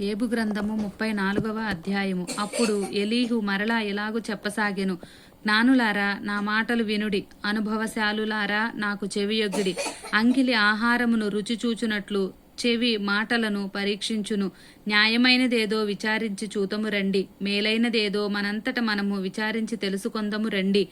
ఏబు గ్రంథము ముప్పై నాలుగవ అధ్యాయము. అప్పుడు ఎలీహు మరలా ఇలాగు చెప్పసాగెను జ్ఞానులారా నా మాటలు వినుడి. అనుభవశాలులారా నాకు చెవియొగ్గుడి అంగిలి ఆహారమును రుచి చూచునట్లు చెవి మాటలను పరీక్షించును. న్యాయమైనదేదో విచారించి చూతము రండి. మేలైనదేదో మనంతట మనము విచారించి తెలుసుకొందము రండి.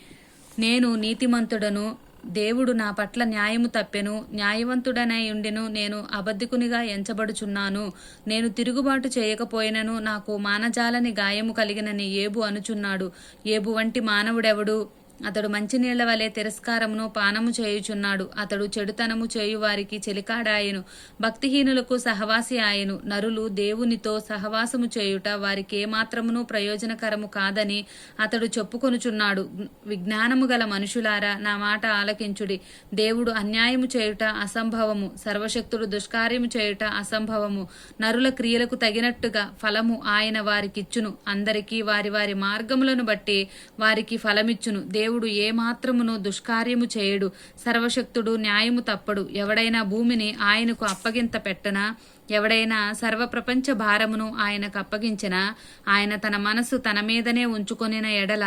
నేను నీతిమంతుడను దేవుడు నా పట్ల న్యాయము తప్పెను న్యాయవంతుడనై ఉండెను నేను అబద్ధికునిగా ఎంచబడుచున్నాను. నేను తిరుగుబాటు చేయకపోయినను నాకు మానజాలని గాయము కలిగినని ఏబు అనుచున్నాడు. ఏబు వంటి మానవుడెవడు? అతడు మంచినీళ్ళ వలె తిరస్కారమును పానము చేయుచున్నాడు. అతడు చెడుతనము చేయువారికి చెలికాడాయను. భక్తిహీనులకు సహవాసి ఆయను. నరులు దేవునితో సహవాసము చేయుట వారికి ఏమాత్రమును ప్రయోజనకరము కాదని అతడు చెప్పుకొనుచున్నాడు. విజ్ఞానము గల మనుషులారా నా మాట ఆలకించుడి. దేవుడు అన్యాయము చేయుట అసంభవము. సర్వశక్తుడు దుష్కార్యము చేయుట అసంభవము. నరుల క్రియలకు తగినట్టుగా ఫలము ఆయన వారికిచ్చును. అందరికీ వారి వారి మార్గములను బట్టి వారికి ఫలమిచ్చును. దేవుడు ఏమాత్రమును దుష్కార్యము చేయడు. సర్వశక్తుడు న్యాయము తప్పడు. ఎవడైనా భూమిని ఆయనకు అప్పగింత పెట్టనా? ఎవడైనా సర్వప్రపంచ భారమును ఆయనకు అప్పగించినా ఆయన తన మనసు తన మీదనే ఉంచుకొనిన ఎడల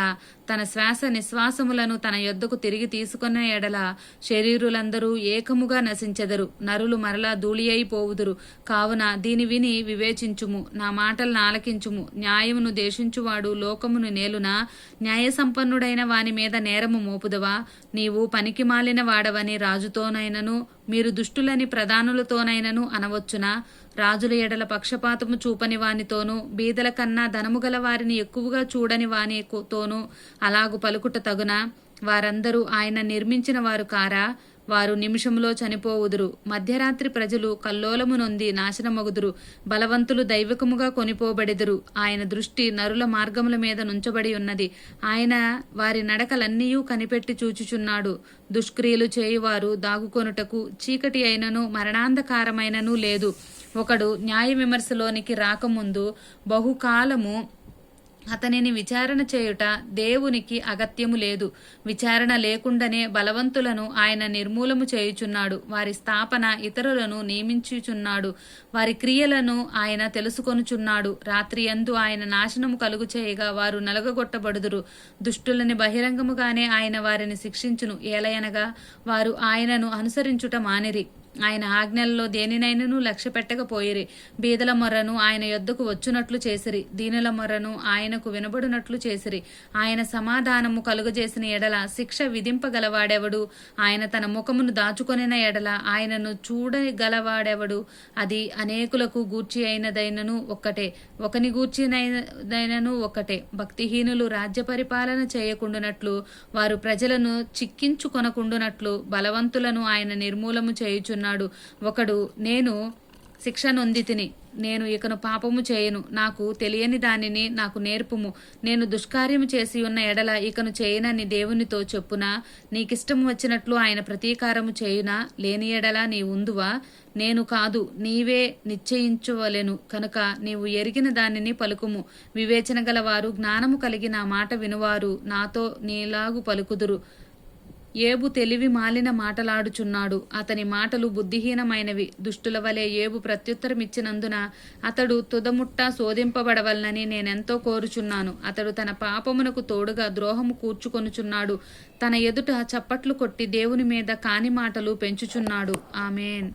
తన శ్వాస నిశ్వాసములను తన యొద్దకు తిరిగి తీసుకున్న ఎడల శరీరులందరూ ఏకముగా నశించెదరు నరులు మరలా ధూళి అయిపోవుదురు కావున దీని విని వివేచించుము నా మాటలను ఆలకించుము న్యాయమును దేశించువాడు లోకమును నేలున? న్యాయ సంపన్నుడైన వాని మీద నేరము మోపుదవా? నీవు పనికి మాలిన వాడవని రాజుతోనైనను మీరు దుష్టులని ప్రధానులతోనైనను అనవచ్చునా? రాజుల ఎడల పక్షపాతము చూపని వానితోనూ బీదల కన్నా ధనము గల వారిని ఎక్కువగా చూడని వానితోనూ అలాగు పలుకుట తగునా? వారందరూ ఆయన నిర్మించిన వారు కారా? వారు నిమిషములో చనిపోవుదురు. మధ్యరాత్రి ప్రజలు కల్లోలము నొంది నాశనమగుదురు. బలవంతులు దైవికముగా కొనిపోబడెదురు. ఆయన దృష్టి నరుల మార్గముల మీద నుంచబడి ఉన్నది. ఆయన వారి నడకలన్నీయూ కనిపెట్టి చూచుచున్నాడు. దుష్క్రియలు చేయువారు దాగుకొనుటకు చీకటి అయినను మరణాంధకారమైనను లేదు. ఒకడు న్యాయ విమర్శలోనికి రాకముందు బహుకాలము అతనిని విచారణ చేయుట దేవునికి అగత్యము లేదు. విచారణ లేకుండానే బలవంతులను ఆయన నిర్మూలము చేయుచున్నాడు. వారి స్థాపన ఇతరులను నియమించుచున్నాడు. వారి క్రియలను ఆయన తెలుసుకొనుచున్నాడు. రాత్రి యందు ఆయన నాశనము కలుగు చేయగా వారు నలగగొట్టబడుదురు. దుష్టులని బహిరంగముగానే ఆయన వారిని శిక్షించును. ఏలయనగా వారు ఆయనను అనుసరించుట మానిరి. ఆయన ఆజ్ఞల్లో దేనినైనను లక్ష్య పెట్టకపోయిరి. బీదల మొర్రను ఆయన యొద్దకు వచ్చునట్లు చేసిరి. దీనుల మొర్రను ఆయనకు వినబడినట్లు చేసిరి. ఆయన సమాధానము కలుగజేసిన ఎడల శిక్ష విధింపగలవాడెవడు? ఆయన తన ముఖమును దాచుకొనిన ఎడల ఆయనను చూడగలవాడెవడు? అది అనేకులకు గూర్చి అయినదైనను ఒక్కటే ఒకని గూర్చినైనదైనను ఒక్కటే. భక్తిహీనులు రాజ్య పరిపాలన చేయకుండునట్లు వారు ప్రజలను చిక్కించుకొనకుండునట్లు బలవంతులను ఆయన నిర్మూలము చేయుచున్నాడు ఒకడు నేను శిక్ష నొంది తిని నేను ఇకను పాపము చేయను. నాకు తెలియని దానిని నాకు నేర్పుము. నేను దుష్కార్యము చేసి ఉన్న ఎడల ఇకను చేయనని దేవునితో చెప్పునా నీకిష్టం వచ్చినట్లు ఆయన ప్రతీకారము చేయునా? లేని ఎడల నీ ఉందువా? నేను కాదు నీవే నిశ్చయించవలెను. కనుక నీవు ఎరిగిన దానిని పలుకుము. వివేచన గలవారు జ్ఞానము కలిగి నా మాట వినువారు. నాతో నీలాగు పలుకుదురు. ఏబు తెలివి మాలిన మాటలాడుచున్నాడు. అతని మాటలు బుద్ధిహీనమైనవి. దుష్టుల వలె ఏబు ప్రత్యుత్తరమిచ్చినందున అతడు తుదముట్ట శోధింపబడవలనని నేనెంతో కోరుచున్నాను. అతడు తన పాపమునకు తోడుగా ద్రోహము కూర్చుకొనుచున్నాడు. తన ఎదుట చప్పట్లు కొట్టి దేవుని మీద కాని మాటలు పెంచుచున్నాడు. ఆమెన్.